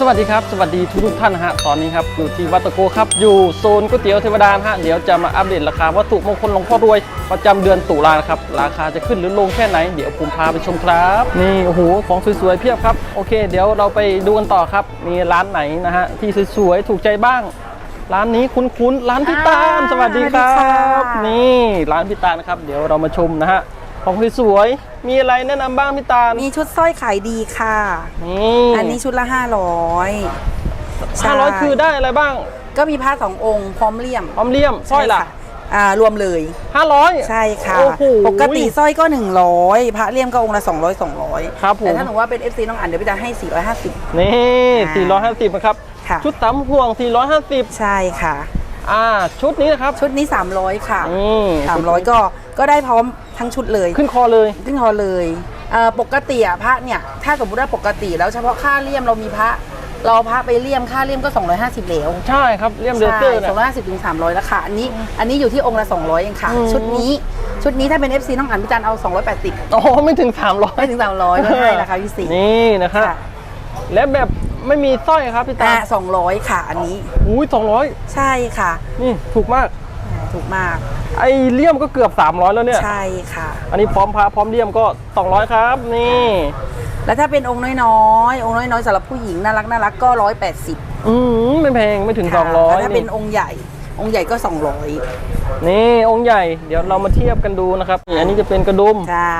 สวัสดีครับ สวัสดีทุกทุกๆท่านนะฮะ ตอนนี้ครับ อยู่ที่วัดตะโกครับ อยู่โซนก๋วยเตี๋ยวเทวดานะฮะ เดี๋ยวจะมาอัปเดตราคาวัตถุมงคลหลวงพ่อรวย ประจำเดือนตุลานะครับ ราคาจะขึ้นหรือลงแค่ไหน เดี๋ยวผมพาไปชมครับ นี่โอ้โหของสวยๆเพียบครับ โอเค เดี๋ยวเราไปดูกันต่อครับ มีร้านไหนนะฮะที่สวยๆถูกใจบ้าง ร้านนี้คุ้นๆ ร้านพี่ตาลอ่าสวัสดีครัสวัสดีบค่ะนี่ร้านพี่ตาลนะครับ เดี๋ยวเรามาชมนะฮะ ของสวยๆมีอะไรแนะนำบ้างพี่ตาลมีชุดสร้อยขายดีค่ะนี่อันนี้ชุดละ500ห้าร้อยคือได้อะไรบ้างก็มีผ้าสององค์พร้อมเลี่ยมพร้อมเลี่ยมสร้อยล่ะใช่ค่อ่ารวมเลยห้าร้อย ใช่ค่ะ โอ้โหปกติสร้อยก็ 100พระเลี่ยมก็องค์ละ 200 200ครับผม แต่ถ้าหนูว่าเป็น FC น้องอันเดี๋ยวพี่จะให้ 450 นี่อ่า450นะครับ ค่ะ ชุดสามห่วง 450 ใช่ค่ะ อ่าชุดนี้นะครับ ชุดนี้ 300 ค่ะนี่300 ก็ก็ได้พร้อมทั้งชุดเลย ขึ้นคอเลย ขึ้นคอเลยเอ่อปกติอะพระเนี่ย ถ้าสมมติว่าปกติแล้วเฉพาะค่าเลี่ยมเรามีพระ เราเอาพระไปเลี่ยมค่าเลี่ยมก็ 250แล้วใช่ครับเลี่ยมเดใช่เซอร์สเนี่องร้อยห้าสิบถึงสามร้อยแล้วค่ะ อันนี้ อันนี้อยู่ที่องค์ละสองร้อยเองค่ะ อืม ชุดนี้ ชุดนี้ถ้าเป็น FC น้องอันพิจารณ์เอา 280 โอ้โหไม่ถึง 300ไม่ถึง 300ก็ให้ราคาพิเศษนี่นะครับ ค่ะ และแบบ ไม่มีสร้อยครับพี่ตาอ่า200ค่ะ อันนี้อุ้ยใช่ค่ะ200นี่ถูกมากถูกมากไอเลี่ยมก็เกือบ 300 แล้วเนี่ย ใช่ค่ะ อันนี้พร้อมพาพร้อมเลี่ยมก็ 200 ครับ นี่ แล้วถ้าเป็นองค์น้อยๆองค์น้อยๆสำหรับผู้หญิงน่ารักน่ารักก็180อืมไม่แพงไม่ถึงค่ะ200แล้วถ้าเป็นนี่องค์ใหญ่ องค์ใหญ่ก็นี่องค์ใหญ่เดี๋ยวเรามาเทียบกันดูนะครับนี่อันนี้จะเป็นกระดุม200ใช่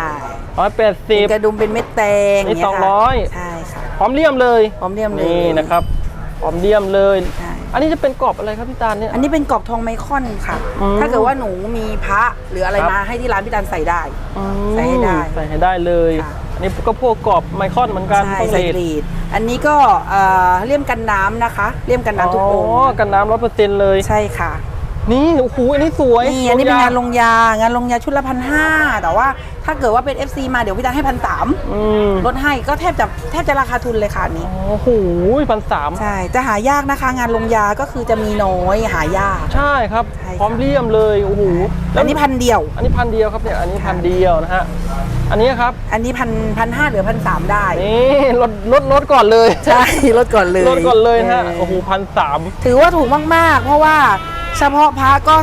180กระดุมเป็นเม็ดแตงนี่เยค่ะสองร้อยใช่ ค่ะพร้อมเลี่ยมเลยพร้อมเลี่ยมเลยนี่นะครับพร้อมเลี่ยมเลย ใช่อันนี้จะเป็นกรอบอะไรครับพี่ตาลเนี่ย อันนี้เป็นกรอบทองไมคอนค่ะ อืมถ้าเกิดว่าหนูมีพระหรืออะไรครับ มาให้ที่ร้านพี่ตันใส่ได้ อืมใส่ให้ได้ใส่ให้ได้เลย ค่ะ อันนี้ก็พวกกรอบไมคอนเหมือนกันใช่ต้องใส่เลกรีด อันนี้ก็เอ่อเลี่ยมกันน้ำนะคะ เลี่ยมกันน้ำทุกองค์อ๋อกันน้ำร้อยเปอร์เซ็นต์เลย ใช่ค่ะ นี่โอ้โหอันนี้สวยนี่อันนี้เป็นงานลงงยางานลงยาชุดละพันห้าแต่ว่าถ้าเกิดว่าเป็น FC มาเดี๋ยวพี่ตันให้พันสามอืมลดให้ก็แทบจะแทบจะราคาทุนเลยค่ะอันนี้โอ้โหพันสามใช่จะหายากนะคะ งานลงยาก็คือจะมีน้อยหายาก ใช่ครับใช่ค่ะพร้อมเลี่ยมเลยโอ้โหแล้วอันนี้พันเดียว อันนี้พันเดียวครับเนี่ยอันนี้ค่ะพันเดียวนะฮะอันนี้ครับ อันนี้พันพันห้าหรือพันสามได้ นี่ลดลดลดก่อนเลย ใช่ลดก่อนเลยลดก่อนเลยนะฮะโอ้โหพันสามถือว่าถูกมากๆ เพราะว่า เฉพาะพระก็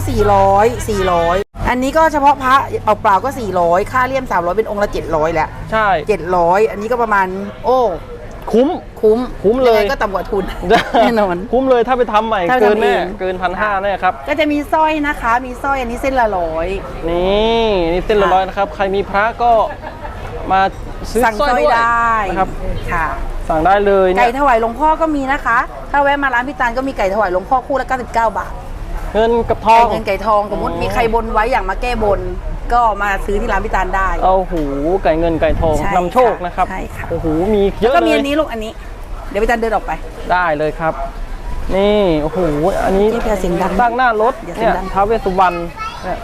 400 400 อันนี้ก็เฉพาะพระเปล่าๆก็ 400 ค่าเลี่ยม 300 เป็นองค์ละ 700 แล้ว ใช่ 700 อันนี้ก็ประมาณ โอ้ คุ้ม คุ้มคุ้มเลยงไงก็ต่ำกว่าทุน แน่นอน คุ้มเลยถ้าไปทำใหม่ถ้าไปเกินทำแน่เองเกินพันห้าแน่ครับ ก็จะมีสร้อยนะคะ มีสร้อยอันนี้เส้นละร้อย นี่นี่เส้นละค่ะร้อยนะครับ ใครมีพระก็มาซื้อสั่งสร้อยสร้อยด้วยได้นะครับค่ะ สั่งได้เลยไก่เนี่ยถวายหลวงพ่อก็มีนะคะ ถ้าแวะมาร้านพี่ตาลก็มีไก่ถวายหลวงพ่อคู่ละ99 บาท เงินกับทอไก่ง เงินไก่ทองสมมติอ๋อมีใครบนไว้อย่างมาแก้บน ก็มาซื้อที่ร้านพี่ตาลได้ เอาหูไก่เงินไก่ทองใช่นำโชคค่ะนะครับใช่ค่ะ โอ้โหมีเยแล้วอะก็มีเลยอันนี้ลูกอันนี้ เดี๋ยวพี่ตาลเดินออกไป ได้เลยครับ นี่โอ้โหอันนี้นี่แพรเสียงดังตั้งหน้ารถอย่าเสีเนี่ยยงดัง ท้าวเวสสุวรรณเนี่ย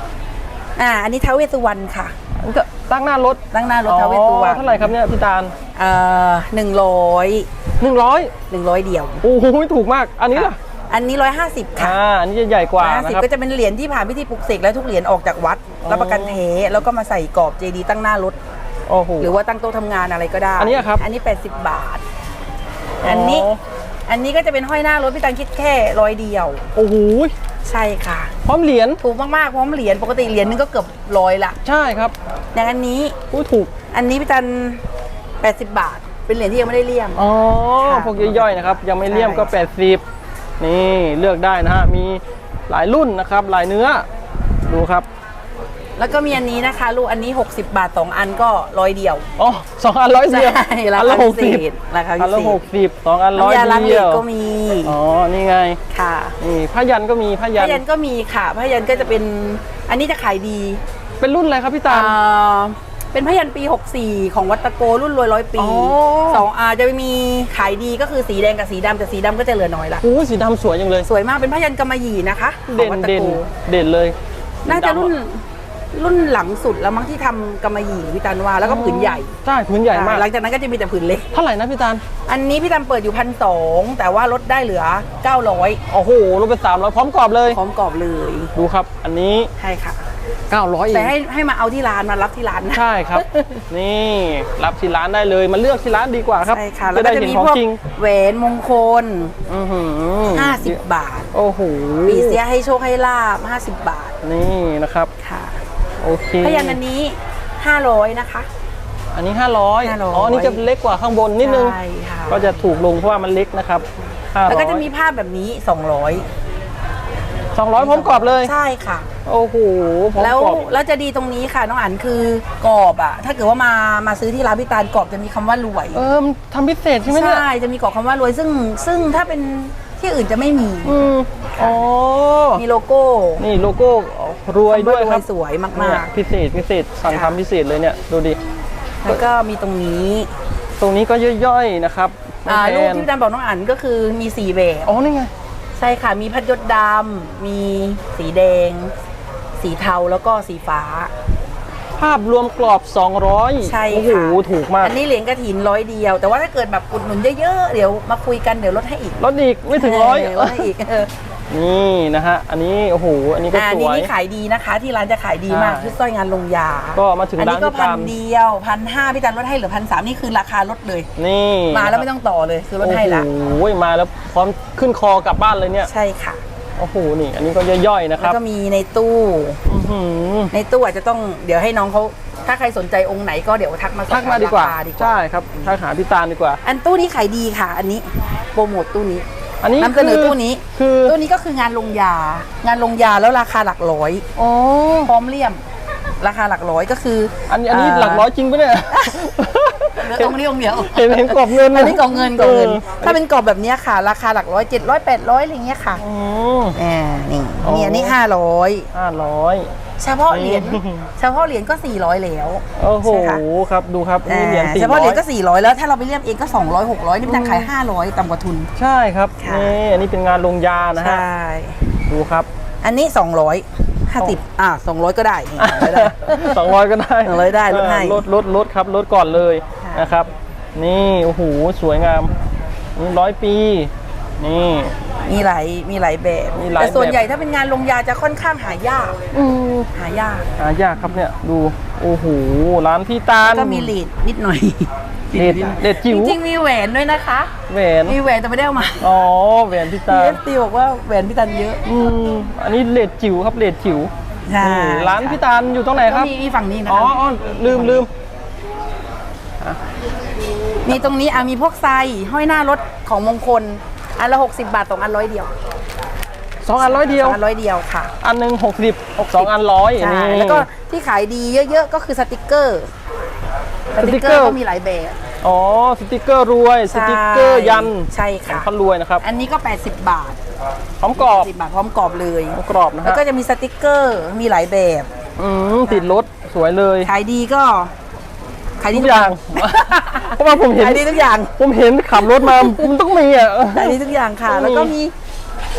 อ่า อันนี้ท้าวเวสสุวรรณค่ะอันก็ตั้งหน้ารถตั้งหน้ารถท้าวเวสสุวรรณอ๋อเท่าไหร่ครับเนี่ยพี่ตาลเอ่อหนึ่งร้อยหนึ่งร้อยหนึ่งร้อยเดียว โอ้โหถูกมาก อันนี้ล่ะ อันนี้ร้อยห้าสิบค่ะอ่าอันนี้จะใหญ่กว่าร้อยห้านะสิบครับก็จะเป็นเหรียญที่ผ่านพิธีปลุกเสกแล้วทุกเหรียญออกจากวัดอ๋อ รับประกันเทแล้วก็มาใส่กรอบเจดีตั้งหน้ารถ โอ้โห หรือว่าตั้งโต๊ะทำงานอะไรก็ได้ อันนี้อะครับอันนี้ 80 บาทอันนี้ อันนี้ก็จะเป็นห้อยหน้ารถพี่ตังคิดแค่ร้อยเดียว โอ้โหใช่ค่ะ พร้อมเหรียญถูกมากๆพร้อมเหรียญปกติเหรียญนึงก็เกือบร้อยละ ใช่ครับอย่างอันนี้ อู้ถูกอันนี้พี่ตัน80 บาท เป็นเหรียญที่ยังไม่ได้เลี่ยม อ๋อค่ะพวกย่อยๆนะครับ ยังไม่เลี่ยมก็ ใช่ 80 นี่เลือกได้นะฮะมีหลายรุ่นนะครับหลายเนื้อดูครับแล้วก็มีอันนี้นะคะ ลูกอันนี้ 60 บาท 2 อันก็ร้อยเดียวอ๋อสองอันร้อยเดียวใช่ราอันคาละหพิกเศสิบษราคาอัพินละเศหษกสิบสองอันร้อยน้ำยาล้างเหเดีล็ยกวก็มีอ๋อนี่ไงค่ะนี่ผ้ายันก็มีผ้ายัพยันก็มีค่ะพยันก็จะเป็นอันนี้จะขายดี เป็นรุ่นอะไรครับพี่ตาลอ่า เป็นพยันปี 64 ของวัดตะโกรุ่นรวยร้อยปีอ๋อ สองอาจะมีขายดีก็คือสีแดงกับสีดำแต่สีดำก็จะเหลือน้อยละ โอ้สีดำสวยจังเลย สวยมากเป็นพยันกำมะหยี่นะคะขอเด่งนวัดตะเด่นโกเด่นเลยน่าจะรุ่นสีดำรุ่นหลังสุดแล้วมั้งที่ทำกำมะหยี่พี่ตันว่าแล้วก็ผืนใหญ่ใช่ผืนใหญ่มาก หลังจากนั้นก็จะมีแต่ผืนเล็ก เท่าไหร่นะพี่ตาลอันนี้พี่ตันเปิดอยู่พันสองแต่ว่าลดได้เหลือ 900 โอ้โหลดไปสามร้อยพร้อมกรอบเลย พร้อมกรอบเลย ดูครับ อันนี้ใช่ค่ะ 900เอแต่งให้ให้มาเอาที่ร้านมารับที่ร้านนะ ใช่ครับ นี่รับที่ร้านได้เลยมาเลือกที่ร้านดีกว่าครับใช่ค่ะจะได้ก็เห็นมีของพวกจริงแหวนมงคล อื้อหือ50 บาทโอ้โหปีเสียให้โชคให้ลาบ 50 บาทนี่นะครับ ค่ะโอเคพยันอันนี้ 500 นะคะ อันนี้ 500 500อ๋ออันนี่จะเล็กกว่าข้างบนนิดนึง ใช่ค่ะก็จะถูกลงเพราะว่ามันเล็กนะครับ500แล้วก็จะมีภาพแบบนี้ 200พร้อมกรอบเลย200ใช่ค่ะ โอ้โหพร้อมแล้วกรอบ แล้วจะดีตรงนี้ค่ะน้องอันคือกรอบอะถ้าเกิดว่ามามาซื้อที่ร้านพี่ตาลกรอบจะมีคำว่ารวยเออมันทำพิเศษใช่ไหมเนี่ยใช่จะมีกรอบคำว่ารวยซึ่งซึ่งถ้าเป็นที่อื่นจะไม่มี อืมอ๋อมีโลโก้นี่โลโก้รวยด้วยครับสวยมาเนี่ยกพิเศษพิเศษสั่งค่ะทำพิเศษเลยเนี่ยดูดิๆ แล้วก็มีตรงนี้ตรงนี้ก็ย่อยๆนะครับอ่าไม่รูแพปงที่พี่ตาลบอกน้องอันก็คือมีสีแบบ อ๋อนี่ไง ใช่ค่ะ มีพัดยศดำ มีสีแดง สีเทาแล้วก็สีฟ้า ภาพรวมกรอบ 200ใช่โอ้โหค่ะถูกมาก อันนี้เหรียญกระถินร้อยเดียว แต่ว่าถ้าเกิดแบบอุดหนุนเยอะๆ เดี๋ยวมาคุยกันเดี๋ยวลดให้อีกลดอีกไม่ถึงร้อยเลดให้อีกเออนี่นะฮะ อันนี้โอ้โหอันนี้ก็อ่าสนี่วย นี่ขายดีนะคะ ที่ร้านจะขายดีมากใช่ชุดสร้อยงานลงยาก็มาถึงอันนี้ก็ร้านพี่พัตานลเดียวพันห้าพี่ตันลดให้เหลือพันสามนี่คือราคาลดเลย นี่มาแล้วไม่ต้องต่อเลยคือลดให้ละโอ้โหมาแล้วพร้อมขึ้นคอกลับบ้านเลยเนี่ย ใช่ค่ะ โอ้โหนี่ อันนี้ก็ย่อยๆนะคแล้วรับก็มีในตู้ อื้อหือในตู้อาจจะต้องเดี๋ยวให้น้องเขาถ้าใครสนใจองค์ไหนก็เดี๋ยวทักมาสอบทักมาดีกว่าถรคดีกว่า ใช่ครับทักหาพี่ตาลดีกว่า อันตู้นี้ขายดีค่ะ อันนี้โปรโมทตู้นี้อันนี้นำเสนอคืตู้นี้คือตู้นี้ก็คืองานลงยา งานลงยาแล้วราคาหลักร้อยอ๋อพร้อมเลี่ยม ราคาหลักร้อยก็คืออันนี้อันนี้หลักร้อยจริงปะเนี่ย เหลือองค์นี้องค์เดียวเห็นเห็นกรอบเงินอันนี้กรอบเงินกรอบเงินออถ้าเป็นกรอบแบบเนี้ยค่ะ ราคาหลักร้อยเจ็ดร้อยแปดร้อยอะไรเงี้ยค่ะอืม อ่านี่อ๋อ นี่อันนี้ห้าร้อยห้าร้อย เฉพาะเหรียญอืม เฉพาะเหรียญก็สี่ร้อยแล้วโอ้โหใช่ค่ะครับดูครับนี่เหรียญอ่าสี่เฉร้พาะอเหรียยญก็สี่ร้อยแล้วถ้าเราไปเลี่ยมเองก็สองร้อยหกร้อยนี่มันขายห้าร้อยต่ำกว่าทุน ใช่ครับค่ะ นี่อันนี้เป็นงานลงยานะใชฮะ่ ดูครับอันนี้สองร้อยห้าสิบอ่าสองร้อยก็ได้นี่ไม่ได้ สองร้อยก็ได้200ได้ลดให้เออลดลดลดครับลดก่อนเลยค่ะ นะครับ นี่โอ้โหสวยงามนี่ร้อยปี นี่ มีหลายมีหลายแบบมีหลายแต่ส่วนแบบ ใหญ่ถ้าเป็นงานลงยาจะค่อนข้างหายาก อืมหายากหายากครับเนี่ยดูโอ้โหร้านพี่ตาลก็มีลีดนิดหน่อยเลดเลดจิ๋วจริงๆมีแหวนด้วยนะคะ แหวนมีแหวนแต่ไม่ได้เอามาอ๋อแหวนพี่พีตาลเอฟตีบอกว่าแหวนพี่ตันเยอะอืมอันนี้เลดจิ๋วครับเลดจิ๋วใช่นี่ร้านพี่ตาลอยู่ตรงไหนคก็รับ มีมีฝั่งนี้นะอ๋อคะ อ๋อลืมลืม มีตรงนี้อะมีพวกไซห้อยหน้ารถของมงคล อันละ 60 บาทสองอันร้อยเดียวสองอันร้อยเดียวสองอันร้อยเดียวค่ะ อันหนึ่งหกสิบสองอันร้อยใช่ นี่ แล้วก็ที่ขายดีเยอะๆ ก็คือสติกเกอร์ สสติติกกเกเกออร์ ร์ก็มีหลายแบบ อ๋อสติกเกอร์รวย สติกเกอร์ยันใช่ค่ะเขารวยนะครับอันนี้ก็ 80 บาทพร้อมกรอบ10บาทพร้อมกรอบเลยพร้อมกรอบนะแล้วฮะก็จะมีสติกเกอร์ มีหลายแบบ อืมติดรถสวยเลย ขายดีก็ขายดีทุกอย่าง เพราะว่าผมเห็นขายดีทุกอย่าง ผมเห็นขับรถมา มันต้องมีอะขายดีทุกอย่างค่ะต้องมีแล้วก็มี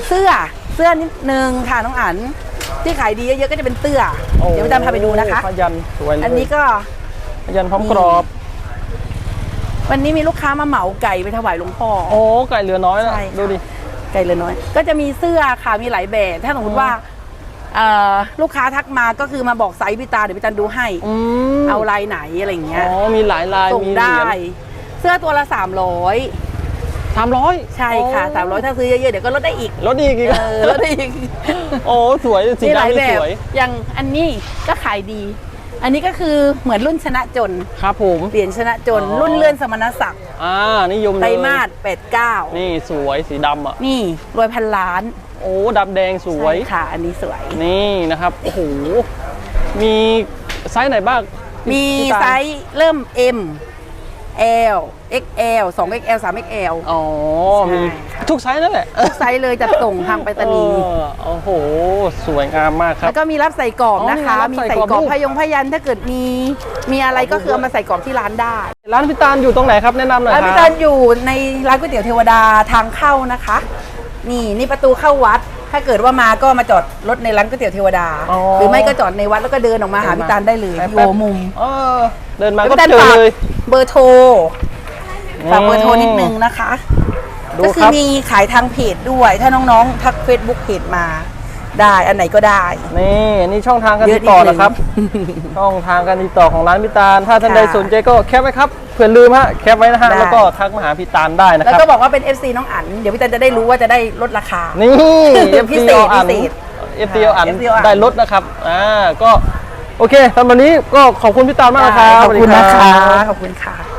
เสื้อเสื้อนิดนึงค่ะน้องอันที่ขายดีเยอะๆก็จะเป็นเสื้อโอ้เดี๋ยวพี่ตามพาไปดูนะคะพยันสวยเลยอันนี้ก็พยันพร้อมกรอบ วันนี้มีลูกค้ามาเหมาไก่ไปถวายหลวงพ่อโอ้ไก่เหลือน้อยนะใช่ค่ะดูดิไก่เลยน้อย ก็จะมีเสื้อค่ะมีหลายแบบถ้าสมมติว่าเอ่อ ลูกค้าทักมาก็คือมาบอกไซส์พี่ตาเดี๋ยวพี่ตาดูให้ อืมเอาลายไหนอะไรอย่างเงี้ยอ๋อมีหลายลายส่งมีได้เหรียญเสื้อตัวละ 300 สามร้อยใช่ค่ะ300 ถ้าซื้อเยอะๆ เดี๋ยวก็ลดได้อีก รถอีกอีกเออลดได้อีกโอ้สวยสีมีหลายดำแบนี่บสวยอย่างอันนี้ก็ขายดี อันนี้ก็คือเหมือนรุ่นชนะจน ครับผม เหรียญชนะจน อ๋อ รุ่นเลื่อนสมณศักดิ์อ่านิยมเลยไตรมาส89 นี่สวยสีดำอะ นี่รวยพันล้าน โอ้ดำแดงสวยใช่ค่ะ อันนี้สวย นี่นะครับ โอ้โห มีไซส์ไหนบ้าง มีพี่ตาลไซส์เริ่ม M L XL 2 XL 3 XL อ๋อ ใช่ มีค่ะทุกไซส์นั่นแหละทุกไซส์เลยจัดส่งทางไปรษณีย์เออโอ้โห สวยงามมากครัแล้บ วก็มีรับใส่กรอบอ๋อนะคะมีรับมีใส่ใส่กรอบกรอบด้วย พยงพยันถ้าเกิดมี มีอะไรก็คือเอามาใส่กรอบที่ร้านได้ร้านพี่ตาลอยู่ตรงไหนครับ แนะนำหน่อยคร้ารันบพี่ตันอยู่ในร้านก๋วยเตี๋ยวเทวดาทางเข้านะคะ นี่นี่ประตูเข้าวัด ถ้าเกิดว่ามาก็มาจอดรถในร้านก๋วยเตี๋ยวเทวดา อ๋อ หรือไม่ก็จอดในวัดแล้วก็เดินออกมาหาพี่ตันได้เลยแป๊บอยู่หัวมุมเออเดินมาแล้วก็พี่ตันเจอฝากเลยเบอร์โทรฝากเบอร์โทรนิดนึงนะคะ ดูก็คืคอรับ มีขายทางเพจด้วย ถ้าน้องๆ ทัก Facebook เพจมา ได้อันไหนก็ได้ นี่อันนี้ช่องทางการเยติอะดต่อนิดนึงนะครับ ช่องทางการติดต่อของร้านพิตาล ถ้าท่านค่ะใดสนใจก็แคปไว้ครับเผื่อลืมฮะแคปไว้นะฮะได้ แล้วก็ทักมาหาพิตาลได้นะแล้วครับ ก็บอกว่าเป็น FC น้องอั๋นเดี๋ยวพี่ตันจะได้รู้ว่าจะได้ลดราคา นี่ พิ FT เศษอัน พิเศษ FT อัน FT อันได้ลดนะครับ อ่า ก็ โอเคสำหรับวันนี้ก็ขอบคุณพี่ตาลมากนะครับขอบคุณสวัสดีนะรัคะบขอบคุณค่ะ